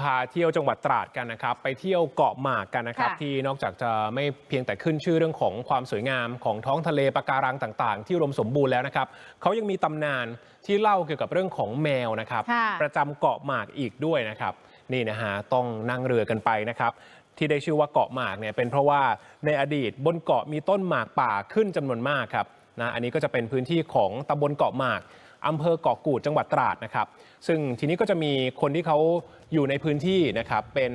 พาเที่ยวจังหวัดตราดกันนะครับ ไปเที่ยวเกาะหมากกันนะครับค่ะที่นอกจากจะไม่เพียงแต่ขึ้นชื่อเรื่องของความสวยงามของท้องทะเลปะการังต่าง ๆ ที่อุดมสมบูรณ์แล้วนะครับเขายังมีตำนานที่เล่าเกี่ยวกับเรื่องของแมวนะครับค่ะประจำเกาะหมากอีกด้วยนะครับ นี่นะฮะต้องนั่งเรือกันไปนะครับที่ได้ชื่อว่าเกาะหมากเนี่ยเป็นเพราะว่าในอดีตบนเกาะมีต้นหมากป่าขึ้นจำนวนมากครับ นะอันนี้ก็จะเป็นพื้นที่ของตำบลเกาะหมากอำเภอเกาะกูดจังหวัดตราดนะครับ ซึ่งทีนี้ก็จะมีคนที่เขาอยู่ในพื้นที่นะครับเป็น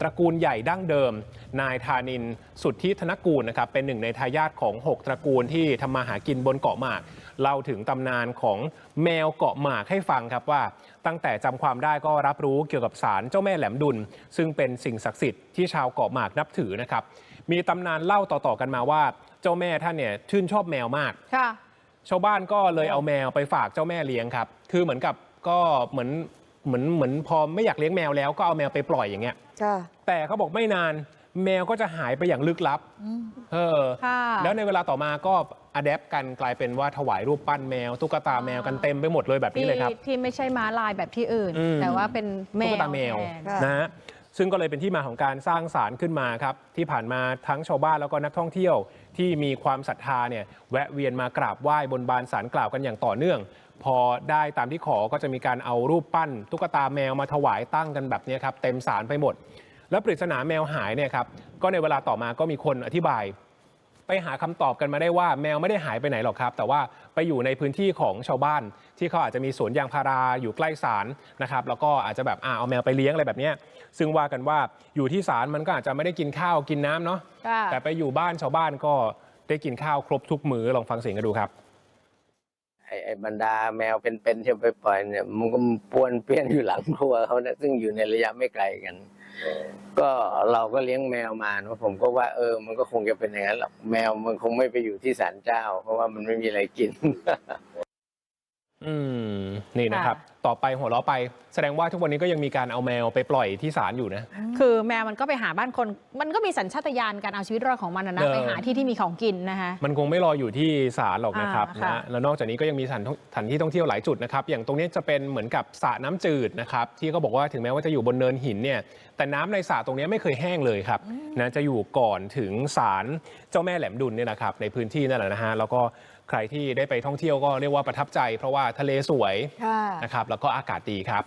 ตระกูลใหญ่ดั้งเดิม นายธานินสุทธิธนกูลนะครับเป็นหนึ่งในทายาทของ 6 ตระกูลที่ทำมาหากินบนเกาะหมากเล่าถึงตำนานของแมวเกาะหมากให้ฟังครับว่า ตั้งแต่จำความได้ก็รับรู้เกี่ยวกับสารเจ้าแม่แหลมดุล ซึ่งเป็นสิ่งศักดิ์สิทธิ์ที่ชาวเกาะหมากนับถือนะครับมีตำนานเล่าต่อๆกันมาว่า เจ้าแม่ท่านเนี่ยชื่นชอบแมวมาก ค่ะ ชาวบ้านก็เลยเอาแมวไปฝากเจ้าแม่เลี้ยงครับ คือเหมือนกับก็เหมือนเหมือนเหมือนพอไม่อยากเลี้ยงแมวแล้วก็เอาแมวไปปล่อยอย่างเงี้ย ค่ะ แต่เขาบอกไม่นานแมวก็จะหายไปอย่างลึกลับ เออ ค่ะ แล้วในเวลาต่อมาก็อัดแอปกันกลายเป็นว่าถวายรูปปั้นแมว ตุ๊กตาแมวกันเต็มไปหมดเลยแบบนี้ที่เลยครับ ที่ไม่ใช่ม้าลายแบบที่อื่น อืม แต่ว่าเป็นแมวตุ๊กตาแมวทน ค่ะ นะฮะ ซึ่งก็เลยเป็นที่มาของการสร้างศาลขึ้นมาครับที่ผ่านมาทั้งชาวบ้านแล้วก็นักท่องเที่ยว ที่มีความศรัทธาเนี่ยแวะเวียนมากราบไหว้บนบานศาลกล่าวกันอย่างต่อเนื่อง พอได้ตามที่ขอก็จะมีการเอารูปปั้น ตุ๊กตาแมวมาถวายตั้งกันแบบนี้ครับเต็มศาลไปหมด แล้วปริศนาแมวหายเนี่ยครับก็ในเวลาต่อมาก็มีคนอธิบาย ไปหาคำตอบกันมาได้ว่าแมวไม่ได้หายไปไหนหรอกครับ แต่ว่าไปอยู่ในพื้นที่ของชาวบ้าน ที่เขาอาจจะมีสวนยางพาราอยู่ใกล้ศาลนะครับแล้วก็อาจจะแบบอ่าเอาแมวไปเลี้ยงอะไรแบบเนี้ยซึ่งว่ากันว่าอยู่ที่ศาลมันก็อาจจะไม่ได้กินข้าวกินน้ำเนาะค่ะแต่ไปอยู่บ้านชาวบ้านก็ได้กินข้าวครบทุกมื้อลองฟังเสียงกันดูครับไอ้ไอ้บรรดาแมวเป็นๆที่เอาไปปล่อยเนี่ยมันก็ป้วนเปี้ยนอยู่หลังครัวเขาเนี่ยซึ่งอยู่ในระยะไม่ไกลกัน ก็เราก็เลี้ยงแมวมาเนะผมก็ว่าเออ มันก็คงจะเป็นอย่างนั้นหรอกแมวมันคงไม่ไปอยู่ที่ศาลเจ้า เพราะว่ามันไม่มีอะไรกิน อืม นี่นะครับต่อไปหัวเราะไป แสดงว่าทุกวันนี้ก็ยังมีการเอาแมวไปปล่อยที่ศาลอยู่นะ คือแมวมันก็ไปหาบ้านคน มันก็มีสัญชาตญาณการเอาชีวิตรอดของมันนะนะเออ ไปหาที่ที่มีของกินนะคะ มันคงไม่รออยู่ที่ศาลหรอกนะครับอ่าค่ะ นะแล้วนอกจากนี้ก็ยังมีสถานท่องสถานที่ท่องเที่ยวหลายจุดนะครับ อย่างตรงนี้จะเป็นเหมือนกับสระน้ำจืดนะครับ ที่เขาบอกว่าถึงแม้ว่าจะอยู่บนเนินหินเนี่ย แต่น้ำในสระตรงนี้ไม่เคยแห้งเลยครับนะจะอยู่ก่อนถึงศาลเจ้าแม่แหลมดุลเนี่ยนะครับ ในพื้นที่นั่นแหละนะฮะแล้วก็ใครที่ได้ไปท่องเที่ยวก็เรียกว่าประทับใจ เพราะว่าทะเลสวยค่ะ นะครับแล้วก็อากาศดีครับ